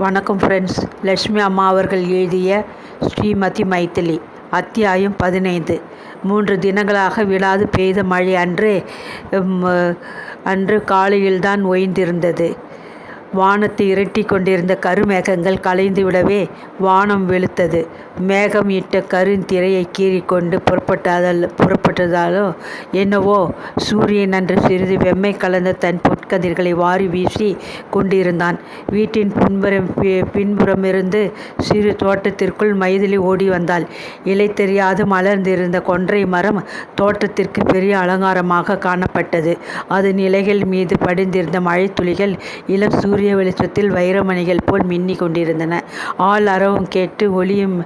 வணக்கம் ஃப்ரெண்ட்ஸ் லட்சுமி அம்மா அவர்கள் எழுதிய ஸ்ரீமதி மைத்திலி அத்தியாயம் பதினைந்து. மூன்று தினங்களாக விழாது பெய்த மழை அன்று அன்று காலையில்தான் ஓய்ந்திருந்தது வானத்தை இரட்டி கொண்டிருந்த கருமேகங்கள் கலைந்து விடவே வானம் வெளுத்தது. மேகம் இட்ட கருந்திரையை கீறிக்கொண்டு புறப்பட்டதால் புறப்பட்டதாலோ என்னவோ சூரியன் அன்று சிறிது வெம்மை கலந்த தன் பொற்கதிர்களை வாரி வீசி கொண்டிருந்தான். வீட்டின் பின்புறம் பின்புறமிருந்து சிறு தோட்டத்திற்குள் மைதிலி ஓடி வந்தாள். இலை தெரியாது மலர்ந்திருந்த கொன்றை மரம் தோட்டத்திற்கு பெரிய அலங்காரமாக காணப்பட்டது. அதன் இலைகள் மீது படிந்திருந்த மழைத்துளிகள் இளம் சூரிய வெளிச்சத்தில் வைரமணிகள் போல் மின்னிக் கொண்டிருந்தன. ஆள் அறவும் கேட்டு ஒளியும்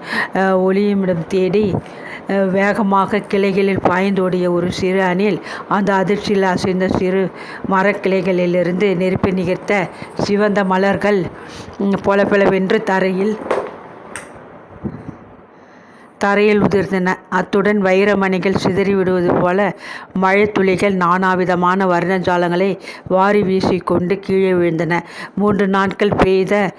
ஒளியுமிடம் தேடி வேகமாக கிளைகளில் பாய்ந்தோடிய ஒரு சிறு அணில் அந்த அதிர்ச்சியில் அசைந்த சிறு மரக்கிளைகளிலிருந்து நெருப்பி நிகர்த்த சிவந்த மலர்கள் ம், தரையில் தரையில் உதிர்ந்தன. அத்துடன் வைரமணிகள் சிதறிவிடுவது போல மழைத்துளிகள் நானாவிதமான வர்ணஜாலங்களை வாரி வீசிக்கொண்டு கீழே விழுந்தன. மூன்று நாட்கள் பெய்த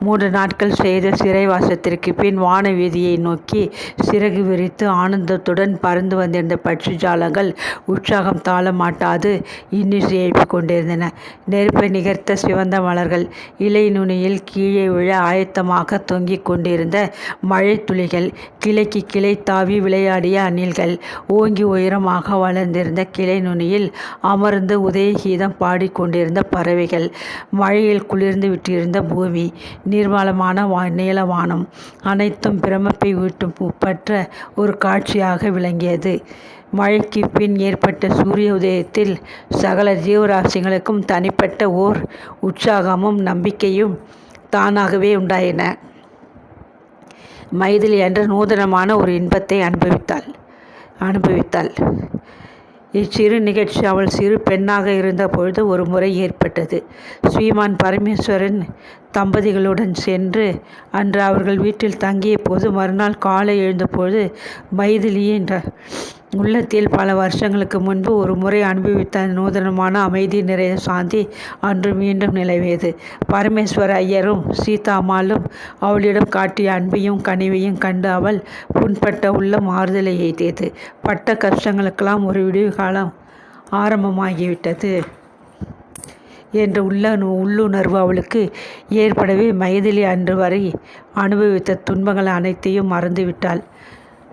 மூன்று நாட்கள் செய்த சிறைவாசத்திற்கு பின் வான வீதியை நோக்கி சிறகு விரித்து ஆனந்தத்துடன் பறந்து வந்திருந்த பட்சி ஜாலங்கள் உற்சாகம் தாளமாட்டாது இன்னிசை எழுப்பிக் கொண்டிருந்தன. நெருப்பை நிகர்த்த சிவந்த மலர்கள் இலை நுனியில் கீழே விழ ஆயத்தமாக தொங்கிக் கொண்டிருந்த மழை துளிகள் கிளைக்கு கிளை தாவி விளையாடிய அணில்கள் ஓங்கி உயரமாக வளர்ந்திருந்த கிளை நுனியில் அமர்ந்து உதயகீதம் பாடிக்கொண்டிருந்த பறவைகள் மழையில் குளிர்ந்து விட்டிருந்த பூமி நீர்மலமான வா நீலவானம் அனைத்தும் பிரமப்பை ஊட்டும் பற்ற ஒரு காட்சியாக விளங்கியது. மழைக்கு பின் ஏற்பட்ட சூரிய உதயத்தில் சகல ஜீவராசிகளுக்கும் தனிப்பட்ட ஓர் உற்சாகமும் நம்பிக்கையும் தானாகவே உண்டாயின. மைதிலி என்ற நூதனமான ஒரு இன்பத்தை அனுபவித்தாள். அனுபவித்தாள். இச்சிறு நிகழ்ச்சி அவள் சிறு பெண்ணாக இருந்த பொழுது ஒரு முறை ஏற்பட்டது. ஸ்ரீமான் பரமேஸ்வரன் தம்பதிகளுடன் சென்று அன்று அவர்கள் வீட்டில் தங்கிய போது மறுநாள் காலை எழுந்தபோது மைதிலியின் உள்ளத்தில் பல வருஷங்களுக்கு முன்பு ஒரு முறை அனுபவித்த நூதனமான அமைதி நிறைய சாந்தி அன்று மீண்டும் நிலவியது. பரமேஸ்வர ஐயரும் சீதாமாலும் அவளிடம் காட்டிய அன்பையும் கனிவையும் கண்டு அவள் புண்பட்ட உள்ளம் ஆறுதலை எய்தியது பட்ட கஷ்டங்களுக்கெல்லாம் ஒரு விடிவு காலம் ஆரம்பமாகிவிட்டது என்ற உள்ள உள்ளுணர்வு அவளுக்கு ஏற்படவே மைதிலி அன்று வரை அனுபவித்த துன்பங்கள் அனைத்தையும் மறந்துவிட்டாள்.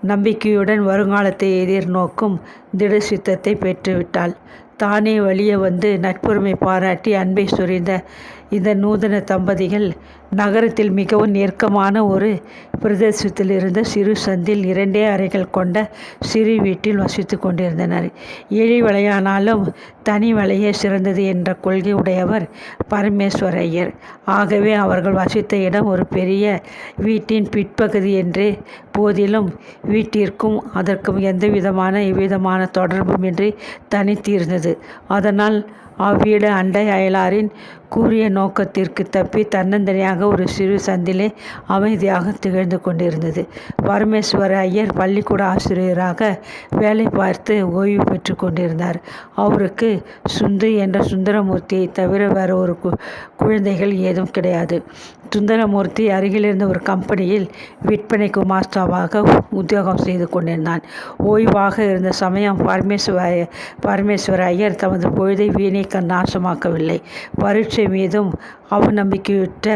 நம்பிக்கையுடன் வருங்காலத்தை எதிர்நோக்கும் திட சித்தத்தை பெற்றுவிட்டாள். தானே வழியே வந்து நட்புரிமை பாராட்டி அன்பை சொரிந்த இந்த நூதன தம்பதிகள் நகரத்தில் மிகவும் நெருக்கமான ஒரு பிரதேசத்தில் இருந்த சிறு சந்தில் இரண்டே அறைகள் கொண்ட சிறு வீட்டில் வசித்து கொண்டிருந்தனர். ஏழை வலையானாலும் தனி வலையே சிறந்தது என்ற கொள்கை உடையவர் பரமேஸ்வர ஐயர் ஆகவே அவர்கள் வசித்த இடம் ஒரு பெரிய வீட்டின் பிற்பகுதி என்றே போதிலும் வீட்டிற்கும் அதற்கும் எந்த விதமான எவ்விதமான தொடர்புமின்றி தனித்திருந்தது. அதனால் அவ்வீடு அண்டை அயலாரின் கூறிய நோக்கத்திற்கு தப்பி தன்னந்தனியாக ஒரு சிறு சந்திலே அமைதியாக திகழ்ந்து கொண்டிருந்தது. பரமேஸ்வர ஐயர் பள்ளிக்கூட ஆசிரியராக வேலை பார்த்து ஓய்வு பெற்று கொண்டிருந்தார். அவருக்கு சுந்து என்ற சுந்தரமூர்த்தியை தவிர வேற ஒரு கு- குழந்தைகள் ஏதும் கிடையாது. சுந்தரமூர்த்தி அருகில் இருந்த ஒரு கம்பெனியில் விற்பனை குமாஸ்தாவாக உத்தியோகம் செய்து கொண்டிருந்தான். ஓய்வாக இருந்த சமயம் பரமேஸ்வர பரமேஸ்வர ஐயர் தமது பொழுதை வீணை கண் நாசமாக்கவில்லை. பரீட்சை மீதும் அவநம்பிக்கையுற்ற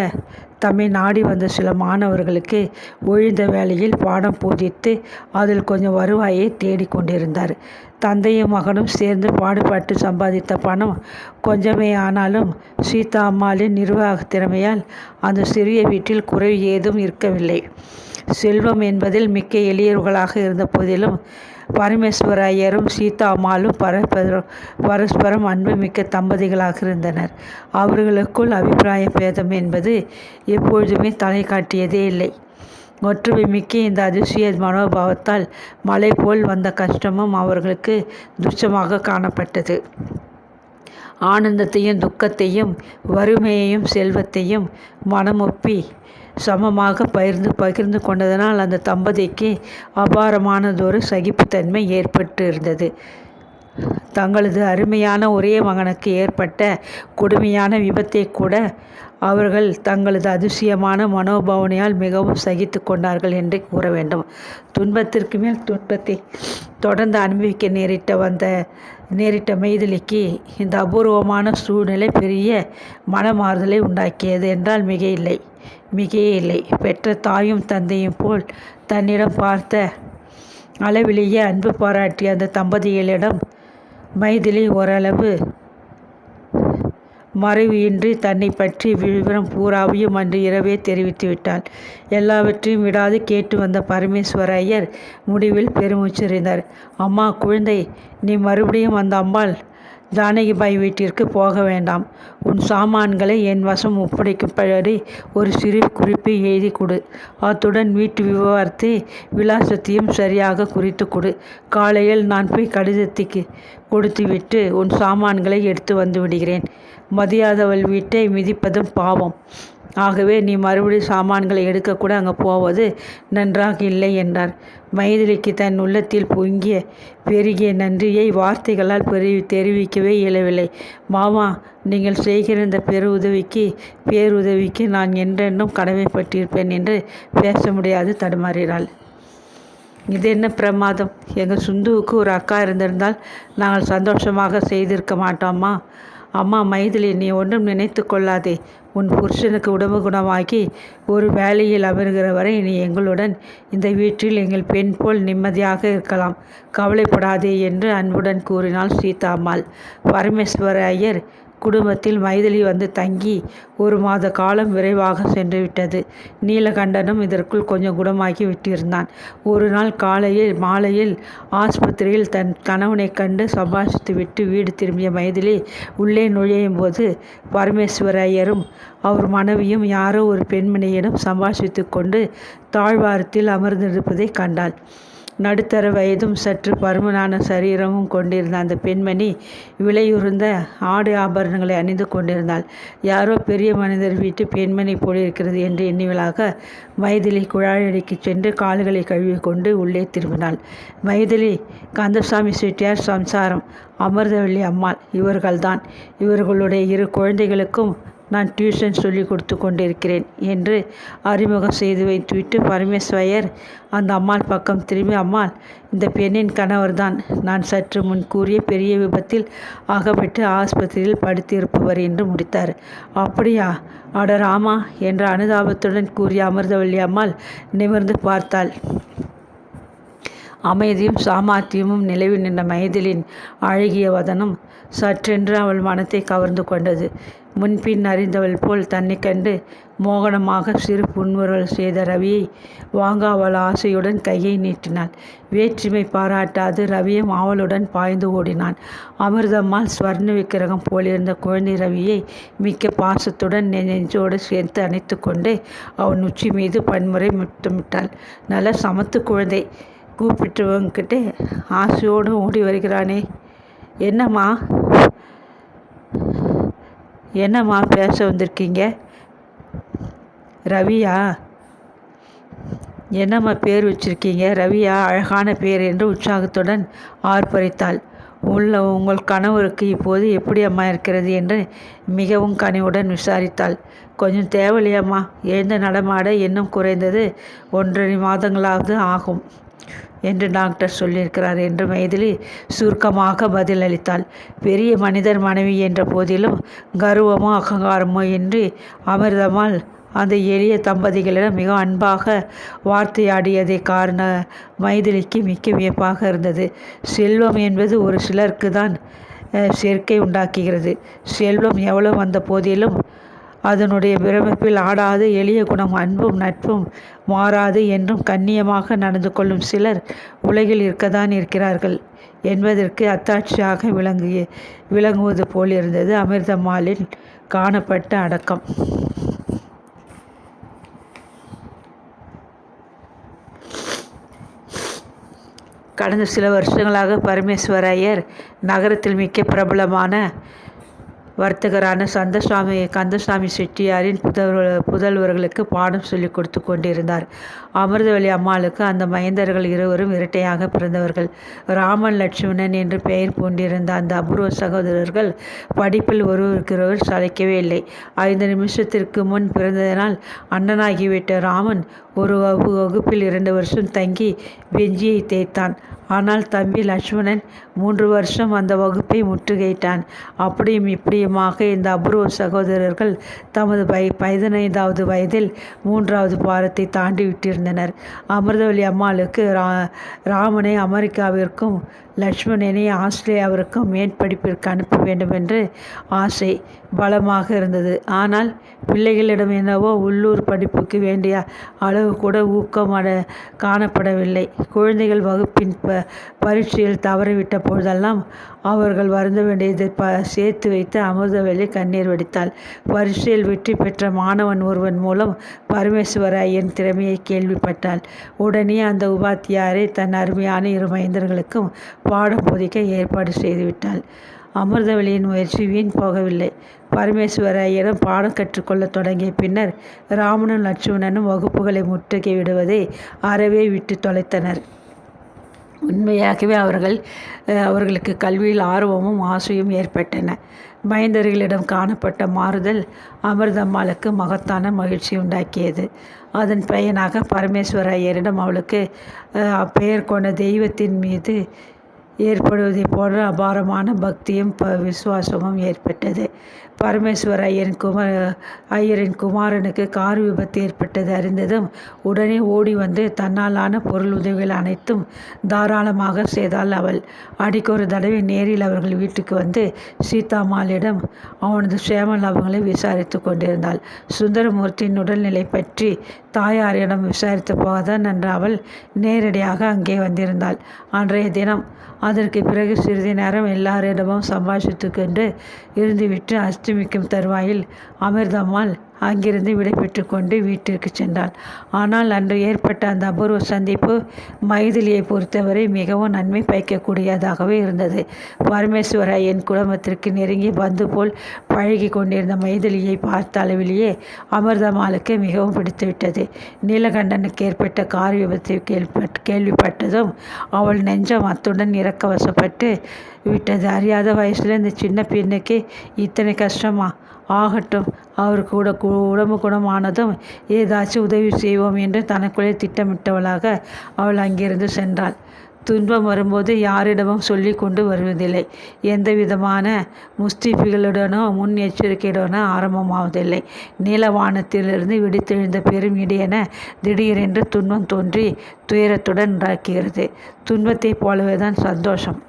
தம்மை நாடி வந்த சில மாணவர்களுக்கு ஒழிந்த வேளையில் பாடம் போதித்து அதில் கொஞ்சம் வருவாயை தேடிக்கொண்டிருந்தார் தந்தையும் மகனும் சேர்ந்து பாடுபட்டு சம்பாதித்த பணம் கொஞ்சமே ஆனாலும் சீதா அம்மாளின் நிர்வாக திறமையால் அந்த சிறிய வீட்டில் குறை ஏதும் இருக்கவில்லை. செல்வம் என்பதில் மிக்க எளியவர்களாக இருந்த போதிலும் பரமேஸ்வர ஐயரும் சீதா அம்மாளும் பரஸ்பரம் பரஸ்பரம் அன்புமிக்க தம்பதிகளாக இருந்தனர். அவர்களுக்குள் அபிப்பிராய பேதம் என்பது எப்பொழுதுமே தலை காட்டியதே இல்லை. ஒற்றுமை மிக்க இந்த அதிசய மனோபாவத்தால் மலை போல் வந்த கஷ்டமும் அவர்களுக்கு துச்சமாக காணப்பட்டது. ஆனந்தத்தையும் துக்கத்தையும் வறுமையையும் செல்வத்தையும் மனமொப்பி சமமாக பகிர்ந்து பகிர்ந்து கொண்டதனால் அந்த தம்பதிக்கு அபாரமானதொரு சகிப்புத்தன்மை ஏற்பட்டு இருந்தது தங்களது அருமையான ஒரே மகனுக்கு ஏற்பட்ட கொடுமையான விபத்தை கூட அவர்கள் தங்களது அதிசயமான மனோபாவனையால் மிகவும் சகித்து கொண்டார்கள் என்று கூற வேண்டும். துன்பத்திற்கு மேல் துன்பத்தை தொடர்ந்து அனுபவிக்க நேரிட்ட வந்த நேரிட்ட மைதிலிக்கு இந்த அபூர்வமான சூழ்நிலை பெரிய மனமாறுதலை உண்டாக்கியது என்றால் மிக இல்லை மிகையே இல்லை பெற்ற தாயும் தந்தையும் போல் தன்னிடம் பார்த்த அளவிலேயே அன்பு பாராட்டிய அந்த தம்பதிகளிடம் மைதிலி ஓரளவு மறைவியின்றி தன்னை பற்றி விவரம் பூராவையும் அன்று இரவே தெரிவித்து விட்டாள். எல்லாவற்றையும் விடாது கேட்டு வந்த பரமேஸ்வர ஐயர் முடிவில் பெருமூச்சறிந்தார் அம்மா குழந்தை நீ மறுபடியும் அந்த அம்பாள் ஜானகிபாய் வீட்டிற்கு போக வேண்டாம். உன் சாமான்களை என் வசம் ஒப்படைக்கும்படி ஒரு சிறு குறிப்பை எழுதி கொடு. அத்துடன் வீட்டு விவகாரத்தை விலாசத்தையும் சரியாக குறித்து கொடு. காலையில் நான் போய் கடிதத்துக்கு கொடுத்துவிட்டு உன் சாமான்களை எடுத்து வந்து விடுகிறேன். மதியாதவள் வீட்டை மிதிப்பதும் பாவம். ஆகவே நீ மறுபடியும் சாமான்களை எடுக்கக்கூட அங்கே போவது நன்றாக இல்லை என்றார். மைதிலிக்கு தன் உள்ளத்தில் பொங்கிய பெருகிய நன்றியை வார்த்தைகளால் பெரு தெரிவிக்கவே இயலவில்லை. மாமா நீங்கள் செய்கிற இந்த பெருதவிக்கு பேருதவிக்கு நான் என்றென்றும் கடமைப்பட்டிருப்பேன் என்று பேச முடியாது தடுமாறினாள். இது என்ன பிரமாதம்? எங்கள் சுந்துவுக்கு ஒரு அக்கா இருந்திருந்தால் நாங்கள் சந்தோஷமாக செய்திருக்க மாட்டோமா அம்மா. மைதிலி நீ ஒன்றும் நினைத்து கொள்ளாதே. உன் புருஷனுக்கு உடம்பு குணமாக்கி ஒரு வேலையில் அமர்கிற வரை நீ எங்களுடன் இந்த வீட்டில் எங்கள் பெண் போல் நிம்மதியாக இருக்கலாம். கவலைப்படாதே என்று அன்புடன் கூறினாள் சீதாம்மாள். பரமேஸ்வர ஐயர் குடும்பத்தில் மைதிலி வந்து தங்கி ஒரு மாத காலம் விரைவாக சென்றுவிட்டது நீலகண்டனும் இதற்குள் கொஞ்சம் குணமாகி விட்டிருந்தான். ஒரு நாள் காலையில் மாலையில் ஆஸ்பத்திரியில் தன் கணவனை கண்டு சம்பாஷித்து விட்டு வீடு திரும்பிய மைதிலி உள்ளே நுழையும் போது பரமேஸ்வரையரும் அவர் மனைவியும் யாரோ ஒரு பெண்மணியிடம் சம்பாஷித்து கொண்டு தாழ்வாரத்தில் அமர்ந்திருப்பதை கண்டாள். நடுத்தர வயதும் சற்று பருமனான சரீரமும் கொண்டிருந்த அந்த பெண்மணி விலையுறந்த ஆடு ஆபரணங்களை அணிந்து கொண்டிருந்தாள். யாரோ பெரிய மனிதர் வீட்டு பெண்மணி போலிருக்கிறது என்று எண்ணிவளாக மைதிலி குழாயடிக்கு சென்று கால்களை கழுவி கொண்டு உள்ளே திரும்பினாள். மைதிலி கந்தசாமி செட்டியார் சம்சாரம் அமிர்தவள்ளி அம்மாள் இவர்கள்தான். இவர்களுடைய இரு குழந்தைகளுக்கும் நான் டியூஷன் சொல்லி கொடுத்து கொண்டிருக்கிறேன் என்று அறிமுகம் செய்து வைத்துவிட்டு பரமேஸ்வரர் அந்த அம்மாள் பக்கம் திரும்பி அம்மாள் இந்த பெண்ணின் கணவர்தான். நான் சற்று முன் கூறிய பெரிய விபத்தில் ஆகப்பட்டு ஆஸ்பத்திரியில் படுத்திருப்பவர் என்று முடித்தார். அப்படியா? அட ராமா என்ற அனுதாபத்துடன் கூறிய அமிர்தவல்லி அம்மாள் நிமிர்ந்து பார்த்தாள். அமைதியும் சாமர்த்தியமும் நிலவி நின்ற மைதிலின் அழகிய வதனம் சற்றென்று அவள் மனத்தை கவர்ந்து கொண்டது. முன்பின் அறிந்தவள் போல் தன்னை கண்டு மோகனமாக சிறு புன்முறல் செய்த ரவியை வாங்க அவள் ஆசையுடன் கையை நீட்டினாள். வேற்றுமை பாராட்டாது ரவியும் அவளுடன் பாய்ந்து ஓடினான். அமிர்தம்மாள் ஸ்வர்ண விக்கிரகம் போலிருந்த குழந்தை ரவியை மிக்க பாசத்துடன் நெஞ்சோடு சேர்த்து அணைத்து கொண்டே அவன் உச்சி மீது பன்முறை முத்தமிட்டாள். நல்ல சமத்து குழந்தை. கூப்பிட்டுவங்கிட்ட ஆசையோடு ஓடி வருகிறானே. என்னம்மா? என்னம்மா பேச வந்திருக்கீங்க? ரவியா? என்னம்மா பேர் வச்சுருக்கீங்க? ரவியா அழகான பேர் என்று உற்சாகத்துடன் ஆர்ப்பரித்தாள். உள்ள உங்கள் கணவருக்கு இப்போது எப்படி அம்மா இருக்கிறது என்று மிகவும் கனிவுடன் விசாரித்தாள். கொஞ்சம் தேவையில்லையம்மா. எழுந்த நடமாட இன்னும் குறைந்தது ஒன்றரை மாதங்களாவது ஆகும். என்று டாக்டர் சொல்லியிருக்கிறார் என்று மைதிலி சுருக்கமாக பதிலளித்தாள். பெரிய மனிதர் மனைவி என்ற போதிலும் கர்வமோ அகங்காரமோ இன்றி அமிர்தமால் அந்த எளிய தம்பதிகளிடம் மிக அன்பாக வார்த்தையாடியதை காரண மைதிலிக்கு மிக்க வியப்பாக இருந்தது. செல்வம் என்பது ஒரு சிலருக்கு தான் சேர்க்கை உண்டாக்குகிறது. செல்வம் எவ்வளவு வந்த போதிலும் அதனுடைய பிரமிப்பில் ஆடாது எளிய குணம் அன்பும் நட்பும் மாறாது என்றும் கண்ணியமாக நடந்து கொள்ளும் சிலர் உலகில் இருக்கத்தான் இருக்கிறார்கள் என்பதற்கு அத்தாட்சியாக விளங்கிய விளங்குவது போலிருந்தது அமிர்தம்மாளில் காணப்பட்ட அடக்கம். கடந்த சில வருஷங்களாக பரமேஸ்வரையர் நகரத்தில் மிக்க பிரபலமான வர்த்தகரான சந்தசாமி கந்தசாமி செட்டியாரின் புதல்வர் புதல்வர்களுக்கு பாடம் சொல்லி கொடுத்து கொண்டிருந்தார். அமிர்தவல்லி அம்மாளுக்கு அந்த மைந்தர்கள் இருவரும் இரட்டையாக பிறந்தவர்கள். ராமன் லட்சுமணன் என்று பெயர் பூண்டிருந்த அந்த அபூர்வ சகோதரர்கள் படிப்பில் ஒருவருக்கிறவர் சளைக்கவே இல்லை. ஐந்து நிமிஷத்திற்கு முன் பிறந்ததனால் அண்ணனாகிவிட்ட ராமன் ஒரு வகு வகுப்பில் இரண்டு வருஷம் தங்கி பெஞ்சியை தேய்த்தான். ஆனால் தம்பி லட்சுமணன் மூன்று வருஷம் அந்த வகுப்பை முற்றுகையிட்டான். அப்படியும் இப்படி நிச்சயமாக இந்த அபூர்வ சகோதரர்கள் தமது பை பதினைந்தாவது வயதில் மூன்றாவது பாரத்தை தாண்டி விட்டிருந்தனர். அமிர்தவல்லி அம்மாளுக்கு ரா ராமனை அமெரிக்காவிற்கும் லட்சுமணனை ஆஸ்திரேலியாவிற்கும் மேற்படிப்பிற்கு அனுப்ப வேண்டும் என்று ஆசை பலமாக இருந்தது. ஆனால் பிள்ளைகளிடம் என்னவோ உள்ளூர் படிப்புக்கு வேண்டிய அளவு கூட ஊக்கம் அட காணப்படவில்லை. குழந்தைகள் வகுப்பின் ப பரீட்சையில் தவறிவிட்ட பொழுதெல்லாம் அவர்கள் வருந்த வேண்டியதை ப சேர்த்து வைத்து அமிர்தவெளி கண்ணீர் வடித்தாள். பரீட்சையில் வெற்றி பெற்ற மாணவன் ஒருவன் மூலம் பரமேஸ்வர ஐயன் திறமையை கேள்விப்பட்டாள். உடனே அந்த உபாத்தியாரை தன் அருமையான இரு மைந்தர்களுக்கும் பாடம் போதிக்க ஏற்பாடு செய்துவிட்டாள். அமிர்தவழியின் முயற்சி வீண் போகவில்லை. பரமேஸ்வர ஐயரும் பாடம் கற்றுக்கொள்ள தொடங்கிய பின்னர் ராமனும் லட்சுமணனும் வகுப்புகளை முற்றுகை விடுவதை அறவே விட்டு தொலைத்தனர். உண்மையாகவே அவர்கள் அவர்களுக்கு கல்வியில் ஆர்வமும் ஆசையும் ஏற்பட்டன. மைந்தர்களிடம் காணப்பட்ட மாறுதல் அமிர்தம்மாளுக்கு மகத்தான மகிழ்ச்சி உண்டாக்கியது. அதன் பயனாக பரமேஸ்வர ஐயரிடம் அவளுக்கு பெயர் கொண்ட தெய்வத்தின் மீது ஏற்படுவதை போன்ற அபாரமான பக்தியும் ப விசுவாசமும் ஏற்பட்டது. பரமேஸ்வர ஐயன் குமார் ஐயரின் குமாரனுக்கு கார் விபத்து ஏற்பட்டது. அறிந்ததும் உடனே ஓடி வந்து தன்னாலான பொருள் உதவிகள் அனைத்தும் தாராளமாக செய்தாள் அவள். அடிக்கொரு தடவை நேரில் அவர்கள் வீட்டுக்கு வந்து சீதாமாலிடம் அவனது சேம லாபங்களை விசாரித்து கொண்டிருந்தாள். சுந்தரமூர்த்தியின் உடல்நிலை பற்றி தாயாரிடம் விசாரித்த போதுதான் என்று அவள் நேரடியாக அங்கே வந்திருந்தாள். அன்றைய தினம் அதற்கு பிறகு சிறிது நேரம் எல்லாரிடமும் சம்பாஷித்து கொண்டு இருந்துவிட்டு அஸ்தமிக்கும் தருவாயில் அமிர்தம்மாள் அங்கிருந்து விடைபெற்று கொண்டு வீட்டிற்கு சென்றாள். ஆனால் அன்று ஏற்பட்ட அந்த அபூர்வ சந்திப்பு மைதிலியை பொறுத்தவரை மிகவும் நன்மை பயக்கக்கூடியதாகவே இருந்தது. பரமேஸ்வர என் குடும்பத்திற்கு நெருங்கி பந்து போல் பழகி கொண்டிருந்த மைதிலியை பார்த்த அளவிலேயே அமிர்தமாலுக்கு மிகவும் பிடித்துவிட்டது. நீலகண்டனுக்கு ஏற்பட்ட கார் விபத்தை கேள்விப்பட் கேள்விப்பட்டதும் அவள் நெஞ்சம் அத்துடன் இறக்க வசப்பட்டு விட்டது. அறியாத வயசில் இந்த சின்ன பெண்ணுக்கு இத்தனை கஷ்டமா? ஆகட்டும். அவருக்கு கூட உடம்பு குணமானதும் ஏதாச்சும் உதவி செய்வோம் என்று தனக்குள்ளே திட்டமிட்டவளாக அவள் அங்கிருந்து சென்றாள். துன்பம் வரும்போது யாரிடமும் சொல்லி கொண்டு வருவதில்லை. எந்த விதமான முஸ்தீபிகளுடனோ முன் எச்சரிக்கையுடனோ ஆரம்பமாவதில்லை. நீலவானத்திலிருந்து வெடித்தெழுந்த பெரும் இடியென திடீரென்று துன்பம் தோன்றி துயரத்துடன் உண்டாக்குகிறது துன்பத்தைப் போலவே தான் சந்தோஷம்.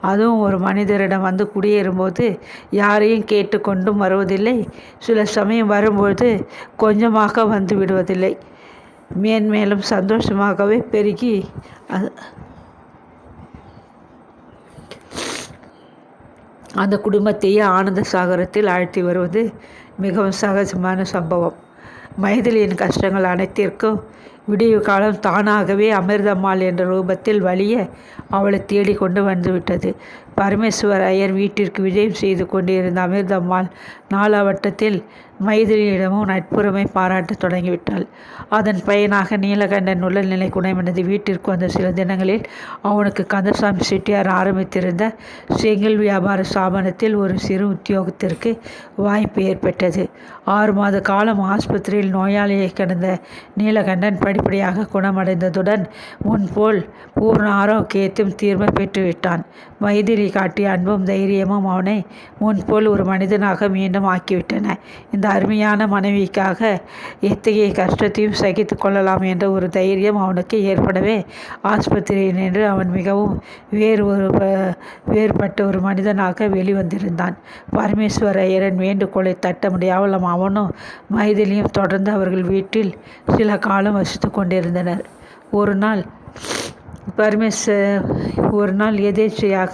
அதுவும் ஒரு மனிதரிடம் வந்து குடியேறும்போது யாரையும் கேட்டுக்கொண்டும் வருவதில்லை. சில சமயம் வரும்போது கொஞ்சமாக வந்து விடுவதில்லை. மேன்மேலும் சந்தோஷமாகவே பெருகி அந்த குடும்பத்தையே ஆனந்த சாகரத்தில் ஆழ்த்தி வருவது மிகவும் சகஜமான சம்பவம். மைதிலியின் கஷ்டங்கள் அனைத்திற்கும் விடிய காலம் தானாகவே அமிர்தம்மாள் என்ற ரூபத்தில் வழிய அவளை தேடிக்கொண்டு வந்துவிட்டது. பரமேஸ்வர் ஐயர் வீட்டிற்கு விஜயம் செய்து கொண்டிருந்த அமிர்தம்மாள் நாலாவட்டத்தில் மைதிலியிடமும் நட்புறமை பாராட்டத் தொடங்கிவிட்டாள். அதன் பயனாக நீலகண்டன் உடல்நிலை குணமடைந்து வீட்டிற்கு வந்த சில தினங்களில் அவனுக்கு கந்தசாமி செட்டியார் ஆரம்பித்திருந்த செங்கல் வியாபார ஸ்தாபனத்தில் ஒரு சிறு உத்தியோகத்திற்கு வாய்ப்பு ஏற்பட்டது. ஆறு மாத காலம் ஆஸ்பத்திரியில் நோயாளியை கடந்த நீலகண்டன் படிப்படியாக குணமடைந்ததுடன் முன்போல் பூர்ண ஆரோக்கியத்தையும் தீர்மை பெற்றுவிட்டான். மைதிலி காட்டிய அன்பும் தைரியமும் அவனை முன்போல் ஒரு மனிதனாக மீண்டும் ஆக்கிவிட்டன. இந்த அருமையான மனைவிக்காக எத்தகைய கஷ்டத்தையும் சகித்து கொள்ளலாம் என்ற ஒரு தைரியம் அவனுக்கு ஏற்படவே ஆஸ்பத்திரியில் நின்று அவன் மிகவும் வேறு ஒரு வேறுபட்ட ஒரு மனிதனாக வெளிவந்திருந்தான். பரமேஸ்வர ஐயரன் வேண்டுகோளை தட்ட முடியாமல் அவனும் மைதிலியும் தொடர்ந்து அவர்கள் வீட்டில் சில காலம் வசித்து கொண்டிருந்தனர். ஒரு நாள் பரமேஸ் ஒரு நாள் எதேச்சையாக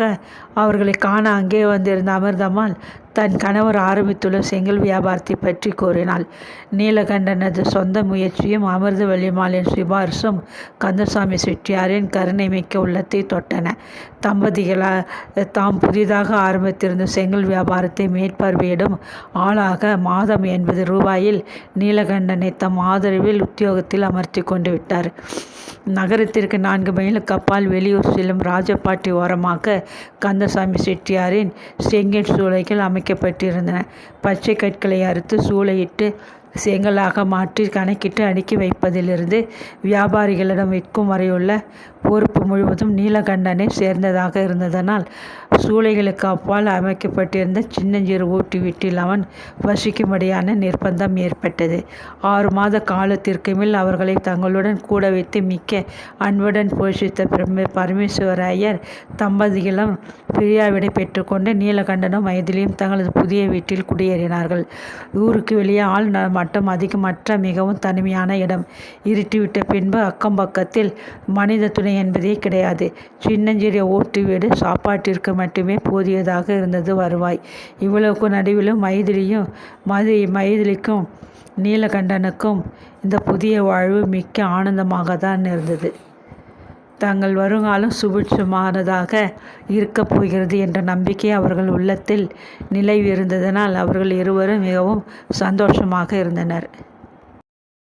அவர்களை காண அங்கே வந்திருந்த அமிர்தம்மாள் தன் கணவர் ஆரம்பித்துள்ள செங்கல் வியாபாரத்தை பற்றி கூறினாள். நீலகண்டனது சொந்த முயற்சியும் அமிர்தவல்லிம்மாளின் சிபாரிசும் கந்தசாமி செட்டியாரின் கருணைமிக்க உள்ளத்தை தொட்டன. தம்பதிகளால் தாம் புதிதாக ஆரம்பித்திருந்த செங்கல் வியாபாரத்தை மேற்பார்வையிடும் ஆளாக மாதம் எண்பது ரூபாயில் நீலகண்டனை தம் ஆதரவில் உத்தியோகத்தில் அமர்த்தி கொண்டு விட்டார். நகரத்திற்கு நான்கு மைலுக்கு அப்பால் வெளியூர் செல்லும் ராஜபாட்டி ஓரமாக கந்தசாமி செட்டியாரின் செங்கல் சூளைகள் அமைக்கப்பட்டிருந்தன. பச்சை கற்களை அறுத்து சூளையிட்டு செங்கலாக மாற்றி கணக்கிட்டு அடுக்கி வைப்பதிலிருந்து வியாபாரிகளிடம் விற்கும் வரையுள்ள பொறுப்பு முழுவதும் நீலகண்டனை சேர்ந்ததாக இருந்ததனால் சூளைகளுக்கு அப்பால் அமைக்கப்பட்டிருந்த சின்னஞ்சிறு ஊட்டி வீட்டில் அவன் வசிக்கும்படியான நிர்பந்தம் ஏற்பட்டது. ஆறு மாத காலத்திற்கு மேல் அவர்களை தங்களுடன் கூட வைத்து மிக்க அன்புடன் போஷித்த பரமேஸ்வர ஐயர் தம்பதிகளும் பிரியாவிடை பெற்றுக்கொண்டு நீலகண்டனும் வயதிலையும் தங்களது புதிய வீட்டில் குடியேறினார்கள். ஊருக்கு வெளியே ஆள் மட்டும் அதிகமற்ற மிகவும் தனிமையான இடம். இருட்டிவிட்ட பின்பு அக்கம் பக்கத்தில் மனித துணை என்பதே கிடையாது. சின்னஞ்சிறிய ஓட்டு வீடு சாப்பாட்டிற்கு மட்டுமே போதியதாக இருந்தது வருவாய். இவ்வளவுக்கு நடுவிலும் மைதிலியும் மைதிலிக்கும் நீலகண்டனுக்கும் இந்த புதிய வாழ்வு மிக்க ஆனந்தமாக தான் இருந்தது. தங்கள் வருங்காலம் சுபிட்சமானதாக இருக்கப் போகிறது என்ற நம்பிக்கை அவர்கள் உள்ளத்தில் நிலவியிருந்ததனால் அவர்கள் இருவரும் மிகவும் சந்தோஷமாக இருந்தனர்.